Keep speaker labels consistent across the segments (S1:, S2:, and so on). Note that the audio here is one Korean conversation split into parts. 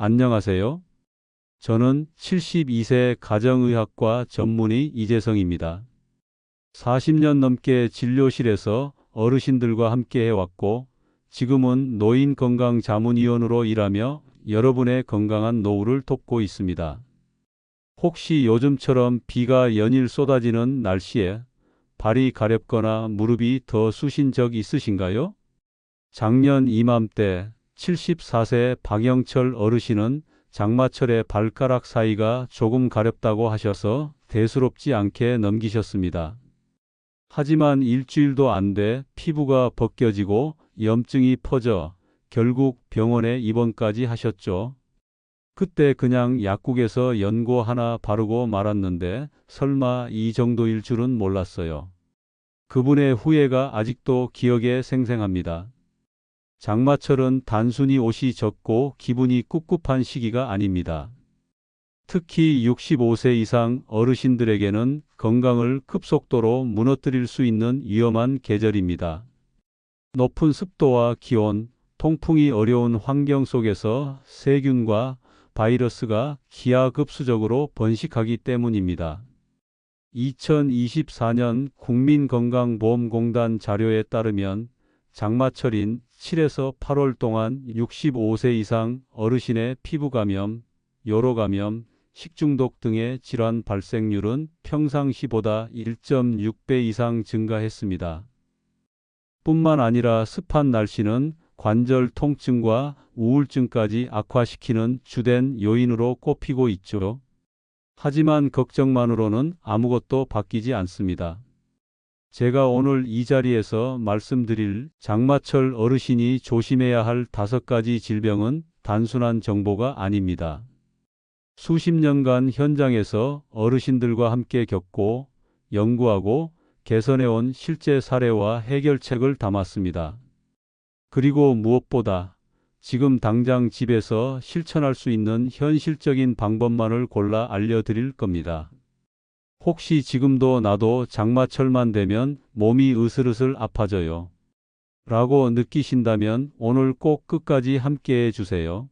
S1: 안녕하세요. 저는 72세 가정의학과 전문의 이재성입니다. 40년 넘게 진료실에서 어르신들과 함께 해왔고, 지금은 노인 건강 자문위원으로 일하며 여러분의 건강한 노후를 돕고 있습니다. 혹시 요즘처럼 비가 연일 쏟아지는 날씨에 발이 가렵거나 무릎이 더 쑤신 적 있으신가요? 작년 이맘때 74세 박영철 어르신은 장마철에 발가락 사이가 조금 가렵다고 하셔서 대수롭지 않게 넘기셨습니다. 하지만 일주일도 안 돼 피부가 벗겨지고 염증이 퍼져 결국 병원에 입원까지 하셨죠. 그때 그냥 약국에서 연고 하나 바르고 말았는데 설마 이 정도일 줄은 몰랐어요. 그분의 후회가 아직도 기억에 생생합니다. 장마철은 단순히 옷이 젖고 기분이 꿉꿉한 시기가 아닙니다. 특히 65세 이상 어르신들에게는 건강을 급속도로 무너뜨릴 수 있는 위험한 계절입니다. 높은 습도와 기온, 통풍이 어려운 환경 속에서 세균과 바이러스가 기하급수적으로 번식하기 때문입니다. 2024년 국민건강보험공단 자료에 따르면 장마철인 7에서 8월 동안 65세 이상 어르신의 피부 감염, 요로 감염, 식중독 등의 질환 발생률은 평상시보다 1.6배 이상 증가했습니다. 뿐만 아니라 습한 날씨는 관절 통증과 우울증까지 악화시키는 주된 요인으로 꼽히고 있죠. 하지만 걱정만으로는 아무것도 바뀌지 않습니다. 제가 오늘 이 자리에서 말씀드릴 장마철 어르신이 조심해야 할 다섯 가지 질병은 단순한 정보가 아닙니다. 수십 년간 현장에서 어르신들과 함께 겪고 연구하고 개선해온 실제 사례와 해결책을 담았습니다. 그리고 무엇보다 지금 당장 집에서 실천할 수 있는 현실적인 방법만을 골라 알려드릴 겁니다. 혹시 지금도 나도 장마철만 되면 몸이 으슬으슬 아파져요. 라고 느끼신다면 오늘 꼭 끝까지 함께 해주세요.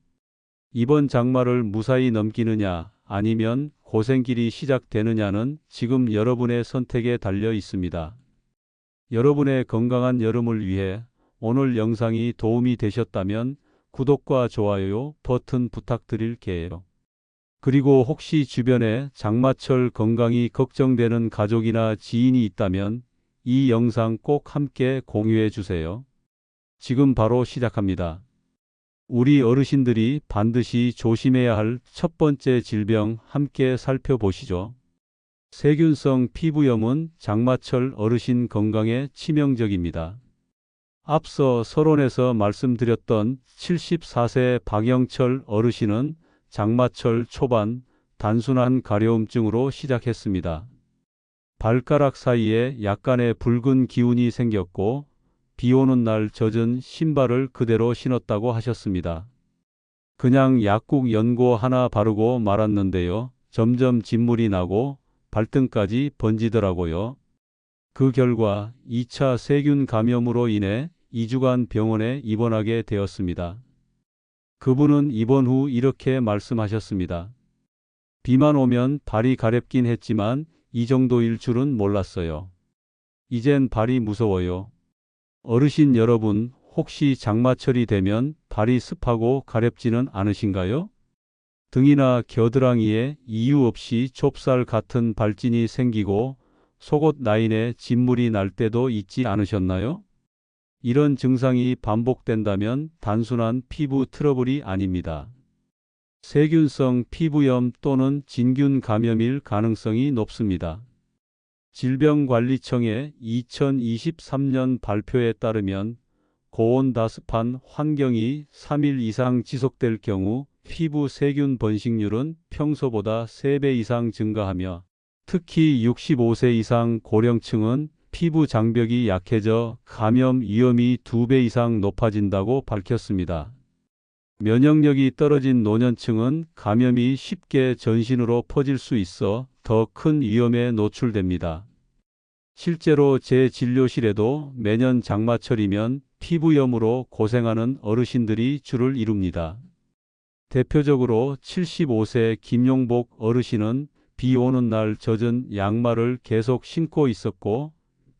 S1: 이번 장마를 무사히 넘기느냐 아니면 고생길이 시작되느냐는 지금 여러분의 선택에 달려 있습니다. 여러분의 건강한 여름을 위해 오늘 영상이 도움이 되셨다면 구독과 좋아요 버튼 부탁드릴게요. 그리고 혹시 주변에 장마철 건강이 걱정되는 가족이나 지인이 있다면 이 영상 꼭 함께 공유해 주세요. 지금 바로 시작합니다. 우리 어르신들이 반드시 조심해야 할 첫 번째 질병 함께 살펴보시죠. 세균성 피부염은 장마철 어르신 건강에 치명적입니다. 앞서 서론에서 말씀드렸던 74세 박영철 어르신은 장마철 초반 단순한 가려움증으로 시작했습니다. 발가락 사이에 약간의 붉은 기운이 생겼고 비 오는 날 젖은 신발을 그대로 신었다고 하셨습니다. 그냥 약국 연고 하나 바르고 말았는데요. 점점 진물이 나고 발등까지 번지더라고요. 그 결과 2차 세균 감염으로 인해 2주간 병원에 입원하게 되었습니다. 그분은 입원 후 이렇게 말씀하셨습니다. 비만 오면 발이 가렵긴 했지만 이 정도일 줄은 몰랐어요. 이젠 발이 무서워요. 어르신 여러분, 혹시 장마철이 되면 발이 습하고 가렵지는 않으신가요? 등이나 겨드랑이에 이유 없이 좁쌀 같은 발진이 생기고 속옷 라인에 진물이 날 때도 있지 않으셨나요? 이런 증상이 반복된다면 단순한 피부 트러블이 아닙니다. 세균성 피부염 또는 진균 감염일 가능성이 높습니다. 질병관리청의 2023년 발표에 따르면 고온 다습한 환경이 3일 이상 지속될 경우 피부 세균 번식률은 평소보다 3배 이상 증가하며 특히 65세 이상 고령층은 피부 장벽이 약해져 감염 위험이 2배 이상 높아진다고 밝혔습니다. 면역력이 떨어진 노년층은 감염이 쉽게 전신으로 퍼질 수 있어 더 큰 위험에 노출됩니다. 실제로 제 진료실에도 매년 장마철이면 피부염으로 고생하는 어르신들이 줄을 이룹니다. 대표적으로 75세 김용복 어르신은 비 오는 날 젖은 양말을 계속 신고 있었고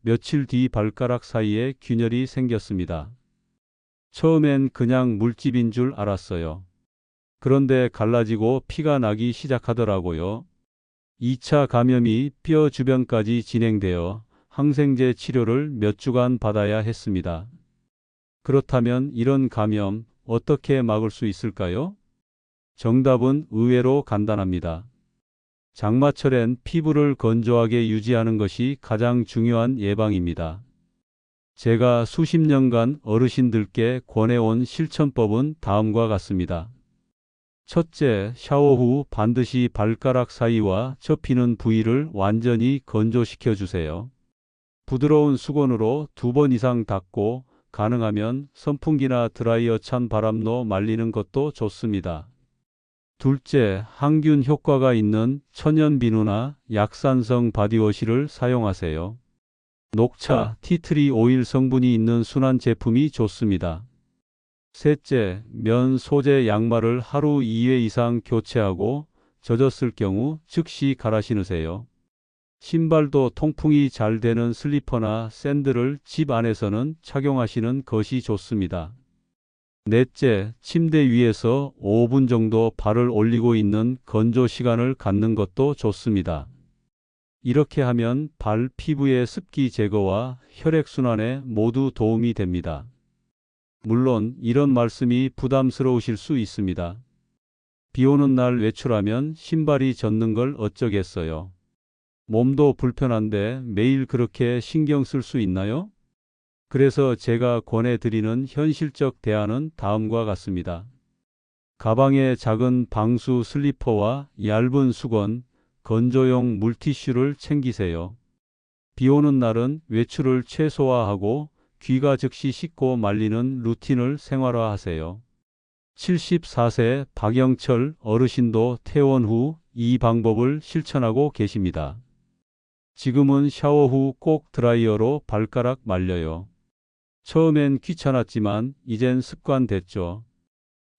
S1: 며칠 뒤 발가락 사이에 균열이 생겼습니다. 처음엔 그냥 물집인 줄 알았어요. 그런데 갈라지고 피가 나기 시작하더라고요. 2차 감염이 뼈 주변까지 진행되어 항생제 치료를 몇 주간 받아야 했습니다. 그렇다면 이런 감염 어떻게 막을 수 있을까요? 정답은 의외로 간단합니다. 장마철엔 피부를 건조하게 유지하는 것이 가장 중요한 예방입니다. 제가 수십 년간 어르신들께 권해온 실천법은 다음과 같습니다. 첫째, 샤워 후 반드시 발가락 사이와 접히는 부위를 완전히 건조시켜 주세요. 부드러운 수건으로 두 번 이상 닦고 가능하면 선풍기나 드라이어 찬 바람로 말리는 것도 좋습니다. 둘째, 항균 효과가 있는 천연 비누나 약산성 바디워시를 사용하세요. 녹차, 티트리 오일 성분이 있는 순한 제품이 좋습니다. 셋째, 면 소재 양말을 하루 2회 이상 교체하고 젖었을 경우 즉시 갈아 신으세요. 신발도 통풍이 잘 되는 슬리퍼나 샌들을 집 안에서는 착용하시는 것이 좋습니다. 넷째, 침대 위에서 5분 정도 발을 올리고 있는 건조 시간을 갖는 것도 좋습니다. 이렇게 하면 발 피부의 습기 제거와 혈액순환에 모두 도움이 됩니다. 물론 이런 말씀이 부담스러우실 수 있습니다. 비 오는 날 외출하면 신발이 젖는 걸 어쩌겠어요. 몸도 불편한데 매일 그렇게 신경 쓸 수 있나요? 그래서 제가 권해드리는 현실적 대안은 다음과 같습니다. 가방에 작은 방수 슬리퍼와 얇은 수건, 건조용 물티슈를 챙기세요. 비 오는 날은 외출을 최소화하고 귀가 즉시 씻고 말리는 루틴을 생활화하세요. 74세 박영철 어르신도 퇴원 후 이 방법을 실천하고 계십니다. 지금은 샤워 후 꼭 드라이어로 발가락 말려요. 처음엔 귀찮았지만 이젠 습관 됐죠.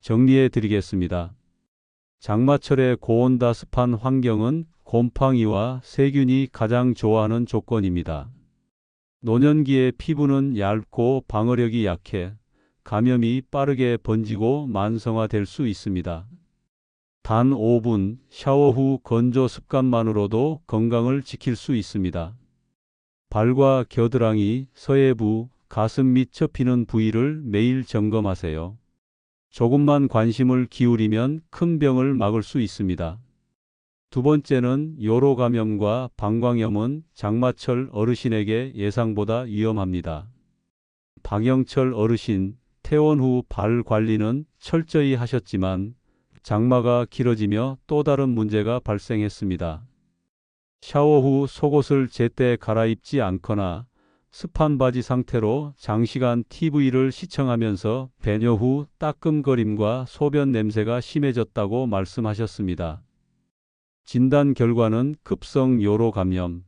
S1: 정리해 드리겠습니다. 장마철의 고온다습한 환경은 곰팡이와 세균이 가장 좋아하는 조건입니다. 노년기의 피부는 얇고 방어력이 약해 감염이 빠르게 번지고 만성화될 수 있습니다. 단 5분 샤워 후 건조 습관만으로도 건강을 지킬 수 있습니다. 발과 겨드랑이, 서해부, 가슴 및 접히는 부위를 매일 점검하세요. 조금만 관심을 기울이면 큰 병을 막을 수 있습니다. 두 번째는 요로 감염과 방광염은 장마철 어르신에게 예상보다 위험합니다. 박영철 어르신 퇴원 후 발 관리는 철저히 하셨지만 장마가 길어지며 또 다른 문제가 발생했습니다. 샤워 후 속옷을 제때 갈아입지 않거나 습한 바지 상태로 장시간 TV를 시청하면서 배뇨 후 따끔거림과 소변 냄새가 심해졌다고 말씀하셨습니다. 진단 결과는 급성 요로 감염.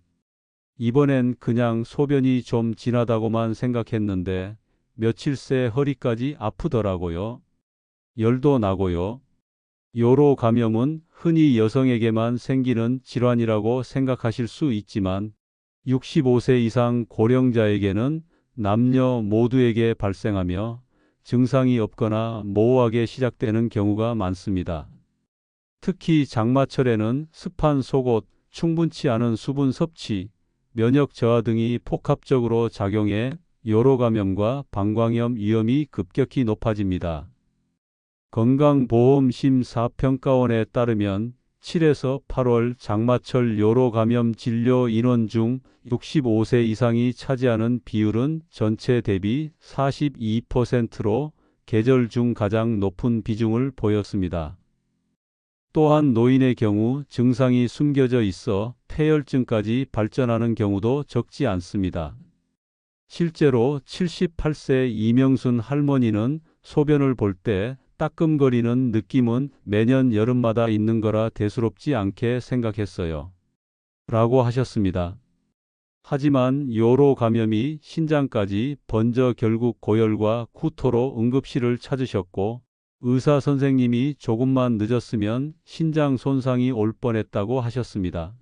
S1: 이번엔 그냥 소변이 좀 진하다고만 생각했는데 며칠 새 허리까지 아프더라고요. 열도 나고요. 요로 감염은 흔히 여성에게만 생기는 질환이라고 생각하실 수 있지만 65세 이상 고령자에게는 남녀 모두에게 발생하며 증상이 없거나 모호하게 시작되는 경우가 많습니다. 특히 장마철에는 습한 속옷, 충분치 않은 수분 섭취, 면역 저하 등이 복합적으로 작용해 요로 감염과 방광염 위험이 급격히 높아집니다. 건강보험심사평가원에 따르면 7에서 8월 장마철 요로 감염 진료 인원 중 65세 이상이 차지하는 비율은 전체 대비 42%로 계절 중 가장 높은 비중을 보였습니다. 또한 노인의 경우 증상이 숨겨져 있어 폐혈증까지 발전하는 경우도 적지 않습니다. 실제로 78세 이명순 할머니는 소변을 볼 때 따끔거리는 느낌은 매년 여름마다 있는 거라 대수롭지 않게 생각했어요. 라고 하셨습니다. 하지만 요로 감염이 신장까지 번져 결국 고열과 구토로 응급실을 찾으셨고 의사 선생님이 조금만 늦었으면 신장 손상이 올 뻔했다고 하셨습니다.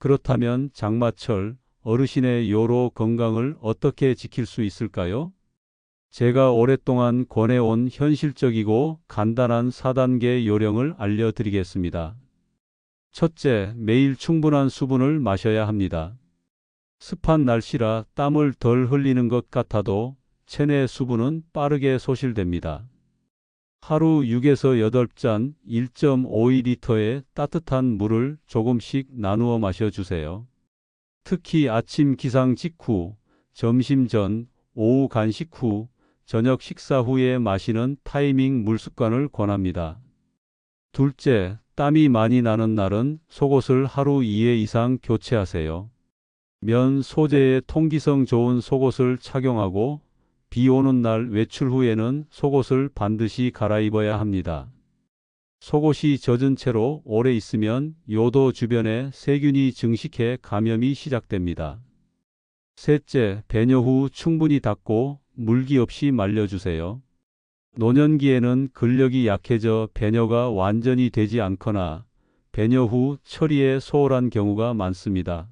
S1: 그렇다면 장마철 어르신의 요로 건강을 어떻게 지킬 수 있을까요? 제가 오랫동안 권해온 현실적이고 간단한 4단계 요령을 알려드리겠습니다. 첫째, 매일 충분한 수분을 마셔야 합니다. 습한 날씨라 땀을 덜 흘리는 것 같아도 체내 수분은 빠르게 소실됩니다. 하루 6에서 8잔 1.52리터의 따뜻한 물을 조금씩 나누어 마셔주세요. 특히 아침 기상 직후, 점심 전, 오후 간식 후, 저녁 식사 후에 마시는 타이밍 물 습관을 권합니다. 둘째, 땀이 많이 나는 날은 속옷을 하루 2회 이상 교체하세요. 면 소재의 통기성 좋은 속옷을 착용하고 비 오는 날 외출 후에는 속옷을 반드시 갈아입어야 합니다. 속옷이 젖은 채로 오래 있으면 요도 주변에 세균이 증식해 감염이 시작됩니다. 셋째, 배뇨 후 충분히 닦고 물기 없이 말려주세요. 노년기에는 근력이 약해져 배뇨가 완전히 되지 않거나 배뇨 후 처리에 소홀한 경우가 많습니다.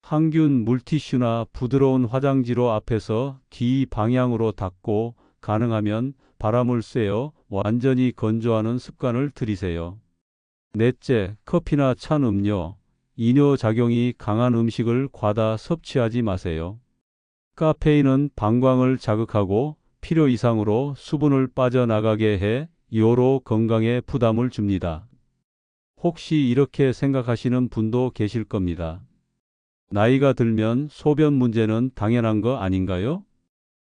S1: 항균 물티슈나 부드러운 화장지로 앞에서 뒤 방향으로 닦고 가능하면 바람을 쐬어 완전히 건조하는 습관을 들이세요. 넷째, 커피나 찬 음료, 이뇨 작용이 강한 음식을 과다 섭취하지 마세요. 카페인은 방광을 자극하고 필요 이상으로 수분을 빠져나가게 해 요로 건강에 부담을 줍니다. 혹시 이렇게 생각하시는 분도 계실 겁니다. 나이가 들면 소변 문제는 당연한 거 아닌가요?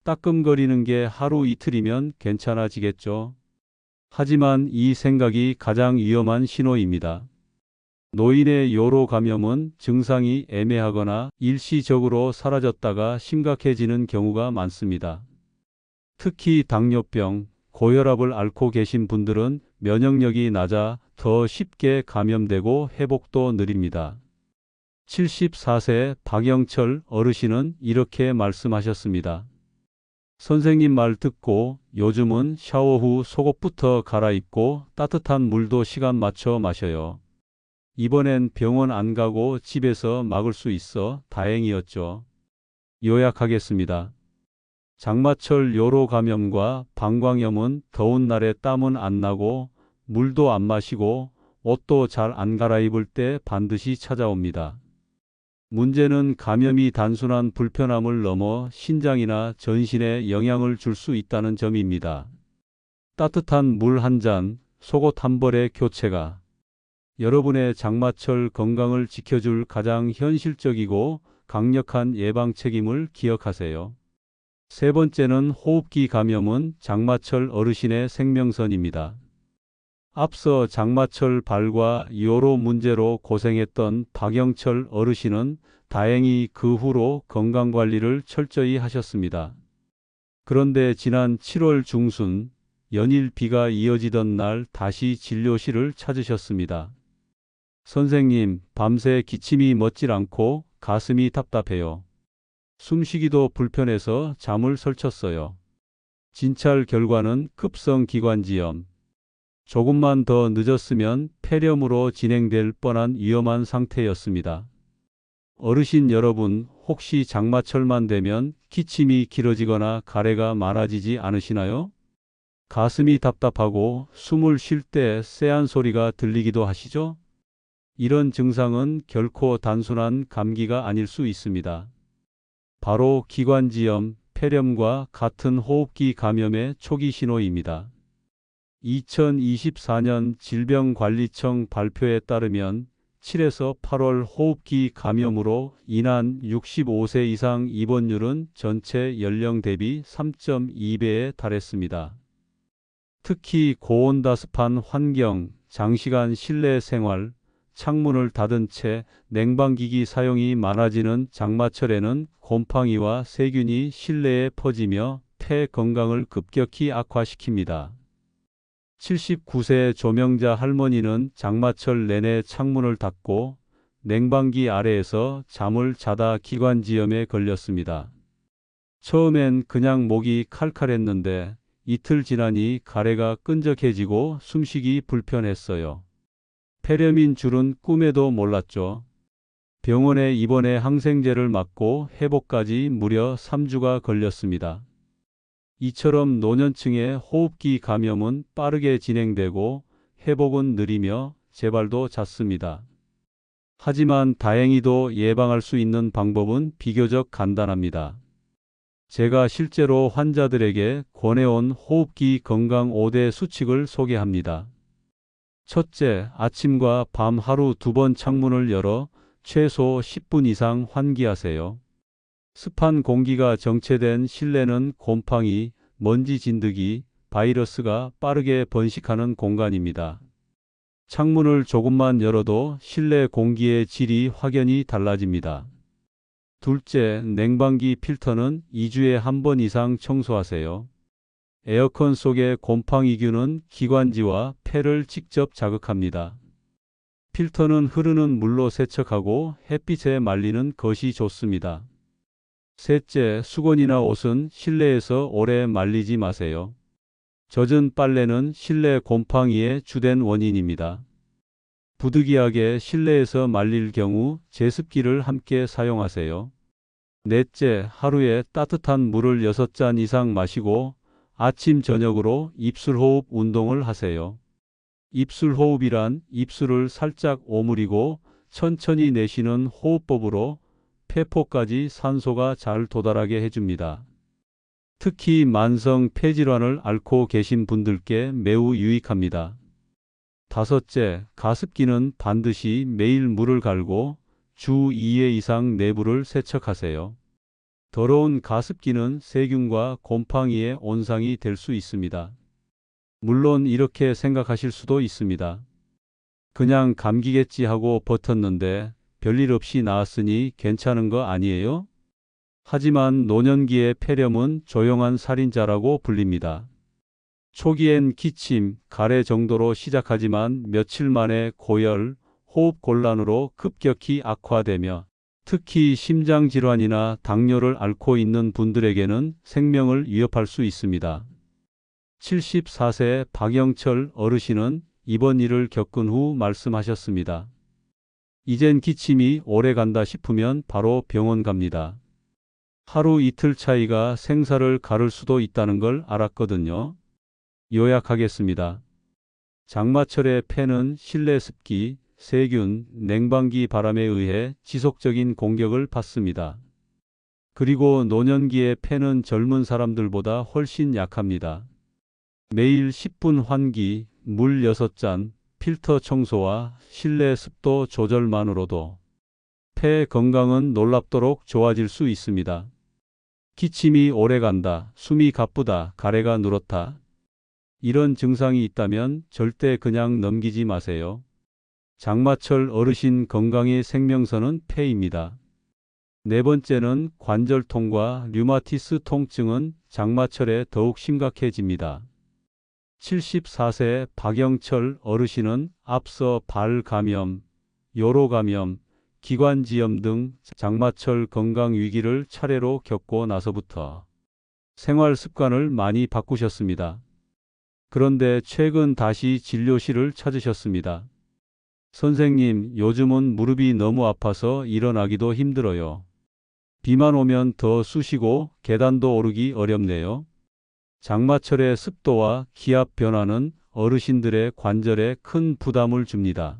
S1: 따끔거리는 게 하루 이틀이면 괜찮아지겠죠. 하지만 이 생각이 가장 위험한 신호입니다. 노인의 요로 감염은 증상이 애매하거나 일시적으로 사라졌다가 심각해지는 경우가 많습니다. 특히 당뇨병, 고혈압을 앓고 계신 분들은 면역력이 낮아 더 쉽게 감염되고 회복도 느립니다. 74세 박영철 어르신은 이렇게 말씀하셨습니다. 선생님 말 듣고 요즘은 샤워 후 속옷부터 갈아입고 따뜻한 물도 시간 맞춰 마셔요. 이번엔 병원 안 가고 집에서 막을 수 있어 다행이었죠. 요약하겠습니다. 장마철 요로 감염과 방광염은 더운 날에 땀은 안 나고 물도 안 마시고 옷도 잘 안 갈아입을 때 반드시 찾아옵니다. 문제는 감염이 단순한 불편함을 넘어 신장이나 전신에 영향을 줄 수 있다는 점입니다. 따뜻한 물 한 잔, 속옷 한 벌의 교체가 여러분의 장마철 건강을 지켜줄 가장 현실적이고 강력한 예방 책임을 기억하세요. 세 번째는 호흡기 감염은 장마철 어르신의 생명선입니다. 앞서 장마철 발과 요로 문제로 고생했던 박영철 어르신은 다행히 그 후로 건강관리를 철저히 하셨습니다. 그런데 지난 7월 중순 연일 비가 이어지던 날 다시 진료실을 찾으셨습니다. 선생님, 밤새 기침이 멎질 않고 가슴이 답답해요. 숨쉬기도 불편해서 잠을 설쳤어요. 진찰 결과는 급성 기관지염. 조금만 더 늦었으면 폐렴으로 진행될 뻔한 위험한 상태였습니다. 어르신 여러분, 혹시 장마철만 되면 기침이 길어지거나 가래가 많아지지 않으시나요? 가슴이 답답하고 숨을 쉴 때 쎄한 소리가 들리기도 하시죠? 이런 증상은 결코 단순한 감기가 아닐 수 있습니다. 바로 기관지염, 폐렴과 같은 호흡기 감염의 초기 신호입니다. 2024년 질병관리청 발표에 따르면 7에서 8월 호흡기 감염으로 인한 65세 이상 입원율은 전체 연령 대비 3.2배에 달했습니다. 특히 고온다습한 환경, 장시간 실내 생활, 창문을 닫은 채 냉방기기 사용이 많아지는 장마철에는 곰팡이와 세균이 실내에 퍼지며 폐 건강을 급격히 악화시킵니다. 79세 조명자 할머니는 장마철 내내 창문을 닫고 냉방기 아래에서 잠을 자다 기관지염에 걸렸습니다. 처음엔 그냥 목이 칼칼했는데 이틀 지나니 가래가 끈적해지고 숨쉬기 불편했어요. 폐렴인 줄은 꿈에도 몰랐죠. 병원에 입원해 항생제를 맞고 회복까지 무려 3주가 걸렸습니다. 이처럼 노년층의 호흡기 감염은 빠르게 진행되고 회복은 느리며 재발도 잦습니다. 하지만 다행히도 예방할 수 있는 방법은 비교적 간단합니다. 제가 실제로 환자들에게 권해온 호흡기 건강 5대 수칙을 소개합니다. 첫째, 아침과 밤 하루 두 번 창문을 열어 최소 10분 이상 환기하세요. 습한 공기가 정체된 실내는 곰팡이, 먼지 진드기, 바이러스가 빠르게 번식하는 공간입니다. 창문을 조금만 열어도 실내 공기의 질이 확연히 달라집니다. 둘째, 냉방기 필터는 2주에 한 번 이상 청소하세요. 에어컨 속의 곰팡이균은 기관지와 폐를 직접 자극합니다. 필터는 흐르는 물로 세척하고 햇빛에 말리는 것이 좋습니다. 셋째, 수건이나 옷은 실내에서 오래 말리지 마세요. 젖은 빨래는 실내 곰팡이의 주된 원인입니다. 부득이하게 실내에서 말릴 경우 제습기를 함께 사용하세요. 넷째, 하루에 따뜻한 물을 6잔 이상 마시고 아침 저녁으로 입술 호흡 운동을 하세요. 입술 호흡이란 입술을 살짝 오므리고 천천히 내쉬는 호흡법으로 폐포까지 산소가 잘 도달하게 해줍니다. 특히 만성 폐질환을 앓고 계신 분들께 매우 유익합니다. 다섯째, 가습기는 반드시 매일 물을 갈고 주 2회 이상 내부를 세척하세요. 더러운 가습기는 세균과 곰팡이의 온상이 될 수 있습니다. 물론 이렇게 생각하실 수도 있습니다. 그냥 감기겠지 하고 버텼는데 별일 없이 나았으니 괜찮은 거 아니에요? 하지만 노년기의 폐렴은 조용한 살인자라고 불립니다. 초기엔 기침, 가래 정도로 시작하지만 며칠 만에 고열, 호흡 곤란으로 급격히 악화되며 특히 심장 질환이나 당뇨를 앓고 있는 분들에게는 생명을 위협할 수 있습니다. 74세 박영철 어르신은 이번 일을 겪은 후 말씀하셨습니다. 이젠 기침이 오래 간다 싶으면 바로 병원 갑니다. 하루 이틀 차이가 생사를 가를 수도 있다는 걸 알았거든요. 요약하겠습니다. 장마철의 폐는 실내 습기, 세균, 냉방기 바람에 의해 지속적인 공격을 받습니다. 그리고 노년기의 폐는 젊은 사람들보다 훨씬 약합니다. 매일 10분 환기, 물 6잔, 필터 청소와 실내 습도 조절만으로도 폐 건강은 놀랍도록 좋아질 수 있습니다. 기침이 오래 간다, 숨이 가쁘다, 가래가 누렇다. 이런 증상이 있다면 절대 그냥 넘기지 마세요. 장마철 어르신 건강의 생명선은 폐입니다. 네 번째는 관절통과 류마티스 통증은 장마철에 더욱 심각해집니다. 74세 박영철 어르신은 앞서 발 감염, 요로 감염, 기관지염 등 장마철 건강 위기를 차례로 겪고 나서부터 생활 습관을 많이 바꾸셨습니다. 그런데 최근 다시 진료실을 찾으셨습니다. 선생님, 요즘은 무릎이 너무 아파서 일어나기도 힘들어요. 비만 오면 더 쑤시고 계단도 오르기 어렵네요. 장마철의 습도와 기압 변화는 어르신들의 관절에 큰 부담을 줍니다.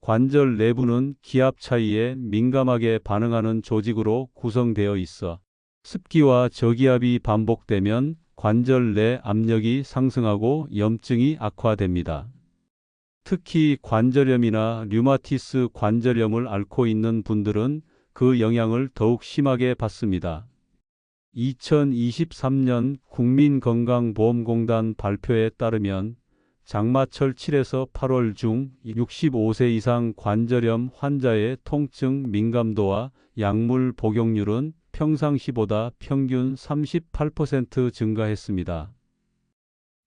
S1: 관절 내부는 기압 차이에 민감하게 반응하는 조직으로 구성되어 있어 습기와 저기압이 반복되면 관절 내 압력이 상승하고 염증이 악화됩니다. 특히 관절염이나 류마티스 관절염을 앓고 있는 분들은 그 영향을 더욱 심하게 받습니다. 2023년 국민건강보험공단 발표에 따르면 장마철 7에서 8월 중 65세 이상 관절염 환자의 통증 민감도와 약물 복용률은 평상시보다 평균 38% 증가했습니다.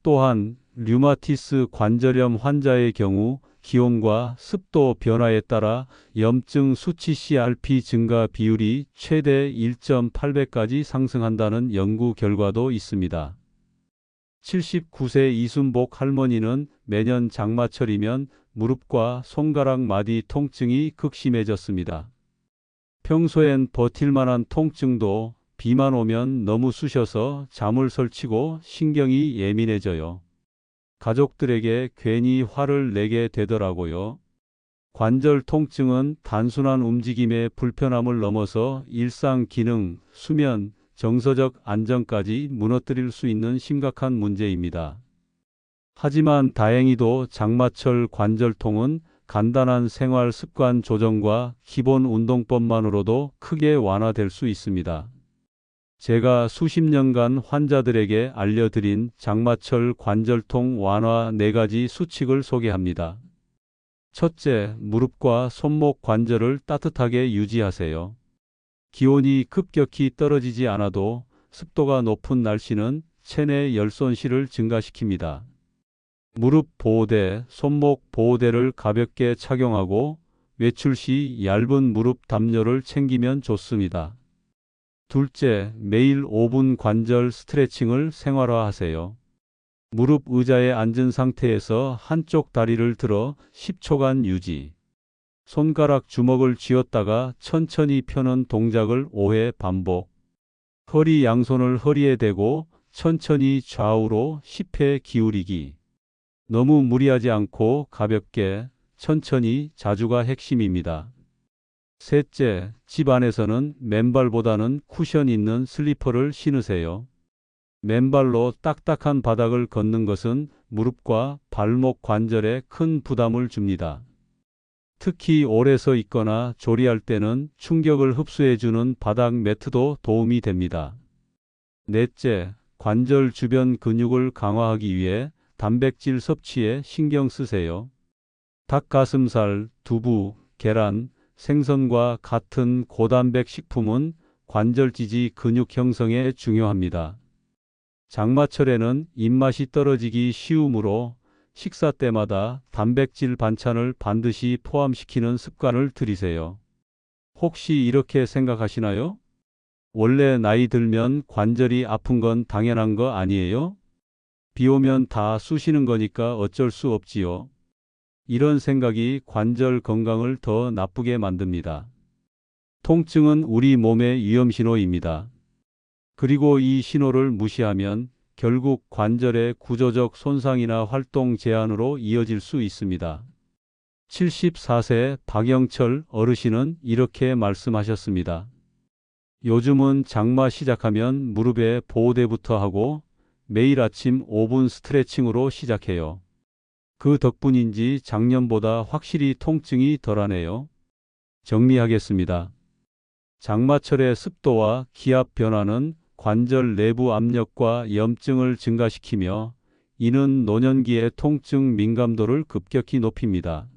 S1: 또한 류마티스 관절염 환자의 경우 기온과 습도 변화에 따라 염증 수치 CRP 증가 비율이 최대 1.8배까지 상승한다는 연구 결과도 있습니다. 79세 이순복 할머니는 매년 장마철이면 무릎과 손가락 마디 통증이 극심해졌습니다. 평소엔 버틸 만한 통증도 비만 오면 너무 쑤셔서 잠을 설치고 신경이 예민해져요. 가족들에게 괜히 화를 내게 되더라고요. 관절 통증은 단순한 움직임의 불편함을 넘어서 일상 기능, 수면, 정서적 안정까지 무너뜨릴 수 있는 심각한 문제입니다. 하지만 다행히도 장마철 관절통은 간단한 생활 습관 조정과 기본 운동법만으로도 크게 완화될 수 있습니다. 제가 수십 년간 환자들에게 알려드린 장마철 관절통 완화 4가지 수칙을 소개합니다. 첫째, 무릎과 손목 관절을 따뜻하게 유지하세요. 기온이 급격히 떨어지지 않아도 습도가 높은 날씨는 체내 열손실을 증가시킵니다. 무릎 보호대, 손목 보호대를 가볍게 착용하고 외출 시 얇은 무릎 담요를 챙기면 좋습니다. 둘째, 매일 5분 관절 스트레칭을 생활화하세요. 무릎 의자에 앉은 상태에서 한쪽 다리를 들어 10초간 유지. 손가락 주먹을 쥐었다가 천천히 펴는 동작을 5회 반복. 허리 양손을 허리에 대고 천천히 좌우로 10회 기울이기. 너무 무리하지 않고 가볍게 천천히 자주가 핵심입니다. 셋째, 집 안에서는 맨발보다는 쿠션 있는 슬리퍼를 신으세요. 맨발로 딱딱한 바닥을 걷는 것은 무릎과 발목 관절에 큰 부담을 줍니다. 특히 오래 서 있거나 조리할 때는 충격을 흡수해주는 바닥 매트도 도움이 됩니다. 넷째, 관절 주변 근육을 강화하기 위해 단백질 섭취에 신경 쓰세요. 닭가슴살, 두부, 계란, 생선과 같은 고단백 식품은 관절 지지 근육 형성에 중요합니다. 장마철에는 입맛이 떨어지기 쉬우므로 식사 때마다 단백질 반찬을 반드시 포함시키는 습관을 들이세요. 혹시 이렇게 생각하시나요? 원래 나이 들면 관절이 아픈 건 당연한 거 아니에요? 비 오면 다 쑤시는 거니까 어쩔 수 없지요. 이런 생각이 관절 건강을 더 나쁘게 만듭니다. 통증은 우리 몸의 위험 신호입니다. 그리고 이 신호를 무시하면 결국 관절의 구조적 손상이나 활동 제한으로 이어질 수 있습니다. 74세 박영철 어르신은 이렇게 말씀하셨습니다. 요즘은 장마 시작하면 무릎에 보호대부터 하고 매일 아침 5분 스트레칭으로 시작해요. 그 덕분인지 작년보다 확실히 통증이 덜하네요. 정리하겠습니다. 장마철의 습도와 기압 변화는 관절 내부 압력과 염증을 증가시키며 이는 노년기의 통증 민감도를 급격히 높입니다.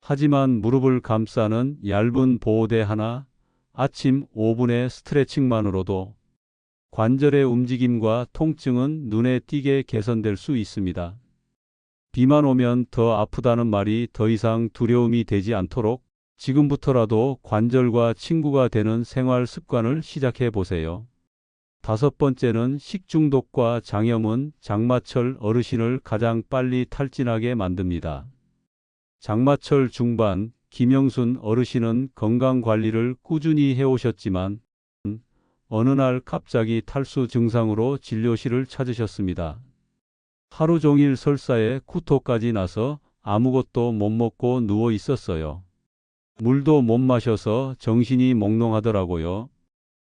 S1: 하지만 무릎을 감싸는 얇은 보호대 하나, 아침 5분의 스트레칭만으로도 관절의 움직임과 통증은 눈에 띄게 개선될 수 있습니다. 비만 오면 더 아프다는 말이 더 이상 두려움이 되지 않도록 지금부터라도 관절과 친구가 되는 생활 습관을 시작해 보세요. 다섯 번째는 식중독과 장염은 장마철 어르신을 가장 빨리 탈진하게 만듭니다. 장마철 중반 김영순 어르신은 건강 관리를 꾸준히 해오셨지만 어느 날 갑자기 탈수 증상으로 진료실을 찾으셨습니다. 하루 종일 설사에 구토까지 나서 아무것도 못 먹고 누워 있었어요. 물도 못 마셔서 정신이 몽롱하더라고요.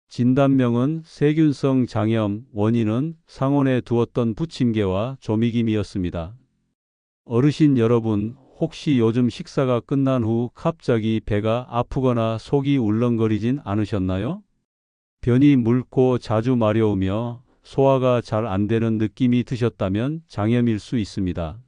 S1: 진단명은 세균성 장염, 원인은 상온에 두었던 부침개와 조미김이었습니다. 어르신 여러분, 혹시 요즘 식사가 끝난 후 갑자기 배가 아프거나 속이 울렁거리진 않으셨나요? 변이 묽고 자주 마려우며 소화가 잘 안 되는 느낌이 드셨다면 장염일 수 있습니다.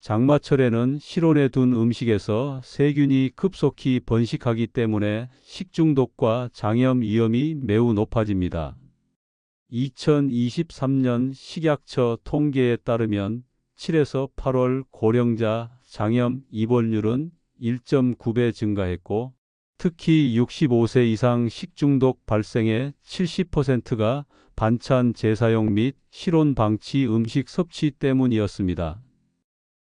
S1: 장마철에는 실온에 둔 음식에서 세균이 급속히 번식하기 때문에 식중독과 장염 위험이 매우 높아집니다. 2023년 식약처 통계에 따르면 7에서 8월 고령자 장염 입원율은 1.9배 증가했고 특히 65세 이상 식중독 발생의 70%가 반찬 재사용 및 실온 방치 음식 섭취 때문이었습니다.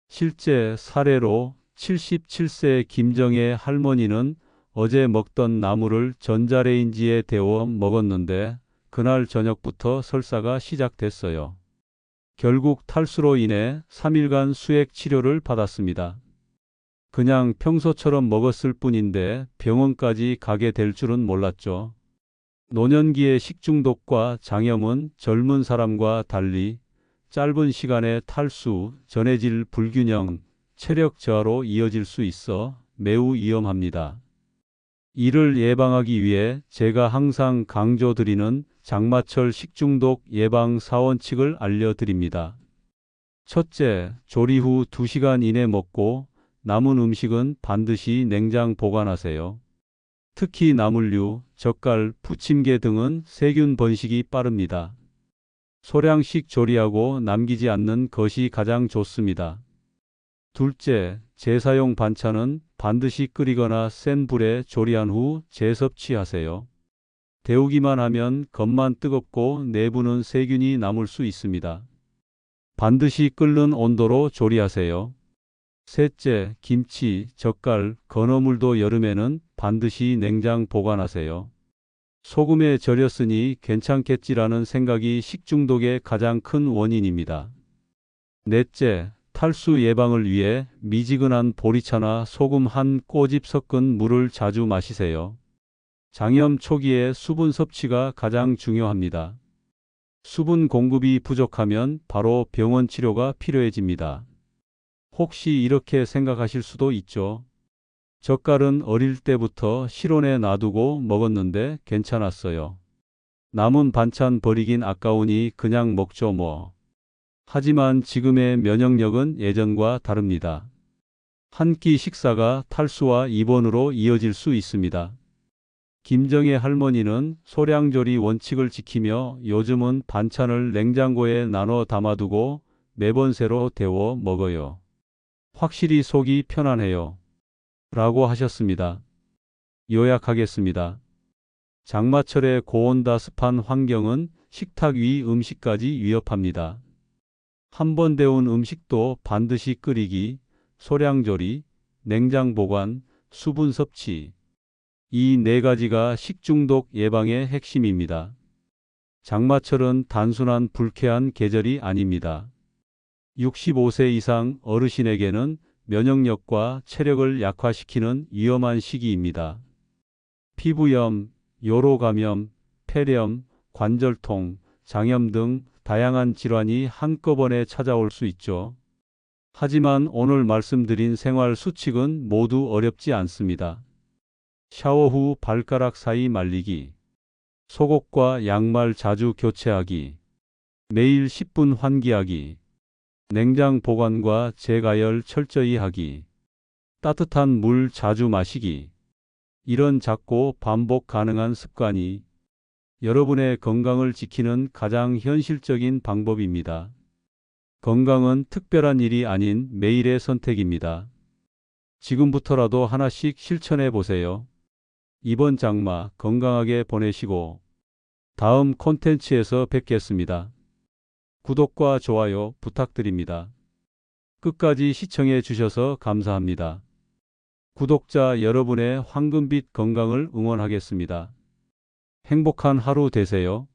S1: 실제 사례로 77세 김정혜 할머니는 어제 먹던 나물을 전자레인지에 데워 먹었는데 그날 저녁부터 설사가 시작됐어요. 결국 탈수로 인해 3일간 수액 치료를 받았습니다. 그냥 평소처럼 먹었을 뿐인데 병원까지 가게 될 줄은 몰랐죠. 노년기의 식중독과 장염은 젊은 사람과 달리 짧은 시간에 탈수, 전해질 불균형, 체력 저하로 이어질 수 있어 매우 위험합니다. 이를 예방하기 위해 제가 항상 강조드리는 장마철 식중독 예방 사원칙을 알려드립니다. 첫째, 조리 후 2시간 이내 먹고 남은 음식은 반드시 냉장 보관하세요. 특히 나물류, 젓갈, 부침개 등은 세균 번식이 빠릅니다. 소량씩 조리하고 남기지 않는 것이 가장 좋습니다. 둘째, 재사용 반찬은 반드시 끓이거나 센 불에 조리한 후 재섭취하세요. 데우기만 하면 겉만 뜨겁고 내부는 세균이 남을 수 있습니다. 반드시 끓는 온도로 조리하세요. 셋째, 김치, 젓갈, 건어물도 여름에는 반드시 냉장 보관하세요. 소금에 절였으니 괜찮겠지라는 생각이 식중독의 가장 큰 원인입니다. 넷째, 탈수 예방을 위해 미지근한 보리차나 소금 한 꼬집 섞은 물을 자주 마시세요. 장염 초기에 수분 섭취가 가장 중요합니다. 수분 공급이 부족하면 바로 병원 치료가 필요해집니다. 혹시 이렇게 생각하실 수도 있죠. 젓갈은 어릴 때부터 실온에 놔두고 먹었는데 괜찮았어요. 남은 반찬 버리긴 아까우니 그냥 먹죠 뭐. 하지만 지금의 면역력은 예전과 다릅니다. 한 끼 식사가 탈수와 입원으로 이어질 수 있습니다. 김정혜 할머니는 소량조리 원칙을 지키며 요즘은 반찬을 냉장고에 나눠 담아두고 매번 새로 데워 먹어요. 확실히 속이 편안해요. 라고 하셨습니다. 요약하겠습니다. 장마철의 고온다 습한 환경은 식탁 위 음식까지 위협합니다. 한 번 데운 음식도 반드시 끓이기, 소량조리, 냉장 보관, 수분 섭취. 이 네 가지가 식중독 예방의 핵심입니다. 장마철은 단순한 불쾌한 계절이 아닙니다. 65세 이상 어르신에게는 면역력과 체력을 약화시키는 위험한 시기입니다. 피부염, 요로감염, 폐렴, 관절통, 장염 등 다양한 질환이 한꺼번에 찾아올 수 있죠. 하지만 오늘 말씀드린 생활 수칙은 모두 어렵지 않습니다. 샤워 후 발가락 사이 말리기, 속옷과 양말 자주 교체하기, 매일 10분 환기하기, 냉장 보관과 재가열 철저히 하기, 따뜻한 물 자주 마시기. 이런 작고 반복 가능한 습관이 여러분의 건강을 지키는 가장 현실적인 방법입니다. 건강은 특별한 일이 아닌 매일의 선택입니다. 지금부터라도 하나씩 실천해 보세요. 이번 장마 건강하게 보내시고 다음 콘텐츠에서 뵙겠습니다. 구독과 좋아요 부탁드립니다. 끝까지 시청해 주셔서 감사합니다. 구독자 여러분의 황금빛 건강을 응원하겠습니다. 행복한 하루 되세요.